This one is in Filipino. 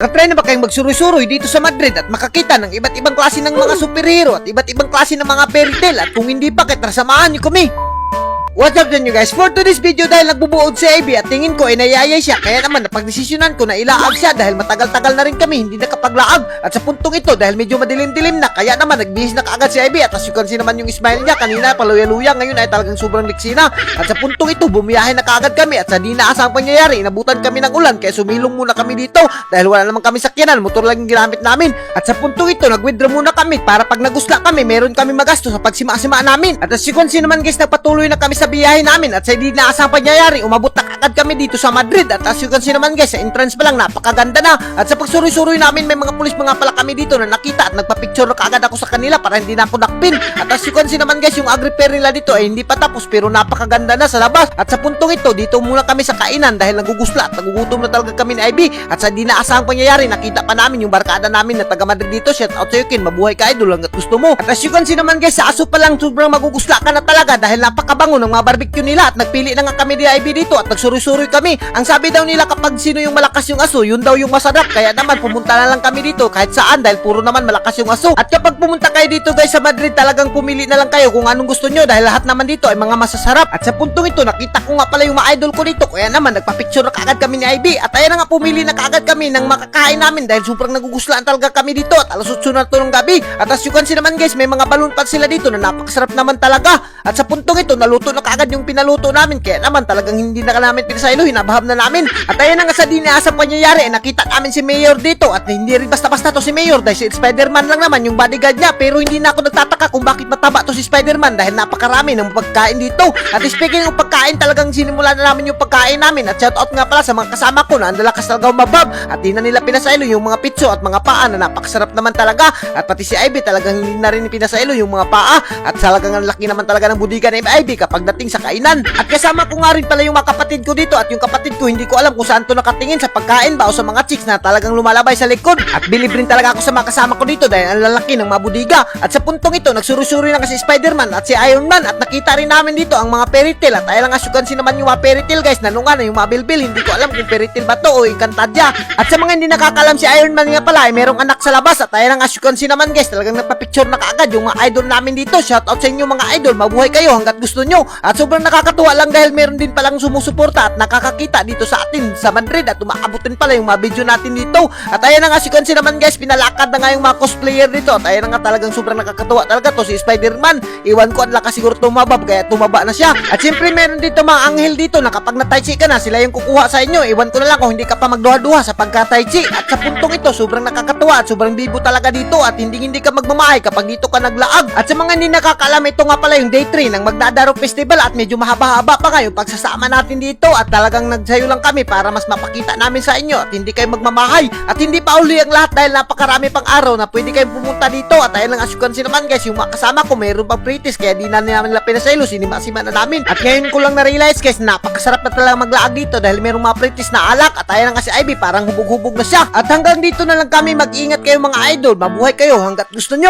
Nakatry na ba kayong magsuroy-suroy dito sa Madrid at makakita ng iba't ibang klase ng mga superhero at iba't ibang klase ng mga fairy tale at kung hindi pa, kaya tara samahan niyo kami. What's up dyan you guys? For today's video dahil nagbubuod si AB at tingin ko ay nayayay siya. Kaya naman napagdesisyonan ko na ilaag siya dahil matagal-tagal na rin kami hindi nakapaglaag. At sa puntong ito dahil medyo madilim-dilim na kaya naman nagbihis na kaagad si AB at as you can see naman yung smile niya kanina paluya-luya ngayon ay talagang sobrang liksi na. At sa puntong ito bumiyahe na kaagad kami at sa di naasang pangyayari inabutan kami ng ulan kaya sumilong muna kami dito. Dahil wala naman kami sakyanan motor lang yung ginamit namin. At sa puntong ito nag-withdraw muna kami para pag nagusla kami meron kami magasto sa pagsima-sima namin. At as you can see naman guys nagpatuloy na kami sa biyahe namin at sa di naasang pangyayari umabot na kaagad kami dito sa Madrid. At as you can see naman guys sa entrance pa lang napakaganda na. At sa pagsuroy-suroy namin may mga pulis mga pala kami dito na nakita at nagpa-picture na ako sa kanila para hindi na ako nakpin. At as you can see naman guys yung agri-fair nila dito ay hindi pa tapos pero napakaganda na sa labas. At sa puntong ito dito muna kami sa kainan dahil nagugusla at nagugutom na talaga kami ni IB at sa di naasahang pangyayari nakita pa namin yung barkada namin na taga Madrid dito. Shout out sa'yo Ken. Mabuhay ka idol hanggat gusto mo. At as you can see naman guys sa aso pa lang sobrang magugusla ka na talaga dahil napakabango ng mga barbecue nila at nagpili na nga kami ni IB dito at nagsuroy-suroy kami. Ang sabi daw nila kapag sino yung malakas yung aso yun daw yung masarap. Kaya naman pumunta na lang kami dito kahit saan dahil puro naman malakas yung aso. At kapag pumunta kayo dito guys sa Madrid talagang pumili na lang kayo kung anong gusto nyo dahil lahat naman dito ay mga masasarap. At sa puntong ito nakita ko nga pala yung mga idol ko dito. Kaya naman nagpa-picture na kaagad kami ni IB at ayan na nga pumili na kaagad kami ng makakain namin dahil sobrang naguguslaan talaga kami dito at alas 8 na to ng gabi. At as you can see naman guys may mga balloon pa sila dito na napakasarap naman talaga. At sa puntong ito naluto na kaagad yung pinaluto namin kaya naman talagang hindi na namin pinasaylo hinabaham na namin. At ayan na nga sa dinaasang pangyayari eh, nakita namin si Mayor dito at hindi rin basta-basta to si Mayor dahil si Spider-Man lang naman yung bodyguard niya. Pero hindi na ako nagtataka kung bakit mataba to si Spider-Man dahil napakarami ng pagkain dito. At speaking ng pagkain talagang sinimula na namin yung pagkain namin. At shout out nga pala sa mga kasama ko na ang lakas talaga umabab at di na nila pinasaylo yung mga pitso at mga paa na napakasarap naman talaga. At pati si Ivy talagang hindi na rin pinasaylo yung mga paa. At talagang ang laki naman talaga ng budiga ni Ivy kapag dating sa kainan. At kasama ko nga rin pala yung mga kapatid ko dito at yung kapatid ko hindi ko alam kung saan to nakatingin sa pagkain ba o sa mga chicks na talagang lumalabay sa likod. At bilib rin talaga ako sa mga kasama ko dito dahil ang lalaki ng mga budiga. At sa puntong ito nagsuri-suri na kasi Spider-Man at si Iron Man at nakita rin namin dito ang mga fairy tale at ayun lang asukan si naman yung mga fairy tale guys. Nanunga na yung mga bilbil. Hindi ko alam kung fairy tale ba to o Encantadia at sa mga hindi nakakalam si Iron Man nga pala ay merong anak sa labas. At ayun lang asukan si naman guys. Talagang nagpa-picture na kaagad yung mga idol namin dito. Shout out sa inyo mga idol. Mabuhay kayo hanggat gusto nyo at sobrang nakakatuwa lang dahil meron din palang sumusuporta at nakakakita dito sa atin sa Madrid. At umaabutin pala yung mga video natin dito. At ayun na nga si Konsi naman guys. Pinalakad na nga yung mga cosplayer dito. At ayun na nga talagang sobrang nakakatuwa talaga to si Spider-Man. Iwan ko ang lakas siguro tumabab kaya tumaba na siya. At siyempre meron dito mga anghel dito. Na kapag na-tai ka na sila yung kukuha sa inyo. Iwan ko na lang kung hindi ka pa magduha-duha sa pagka-tai at sa puntong ito sobrang nakakatuwa at sobrang bibo talaga dito. At hindi hindi ka magmamahay kapag dito ka naglaag. At sa mga hindi nakakaalam ito nga pala yung day 3 ng Magdadaro Festival at medyo mahaba-haba pa yung pagsasama natin dito at talagang nagsayo lang kami para mas mapakita namin sa inyo at hindi kayo magmamahay. At hindi pa uli ang lahat dahil napakarami pang araw na pwede kayong pumunta dito. At ayun lang as you can see naman guys yung mga kasama ko mayroon pang pretties kaya di na namin nila pinasaylo sinima-sima na namin. At ngayon ko lang na-realize guys napakasarap na talaga maglaag dito dahil mayroong mga pretties na alak. At ayun lang kasi Ivy parang hubog-hubog na siya. At hanggang dito na lang kami. Mag-ingat kayo mga idol. Mabuhay kayo hanggat gusto nyo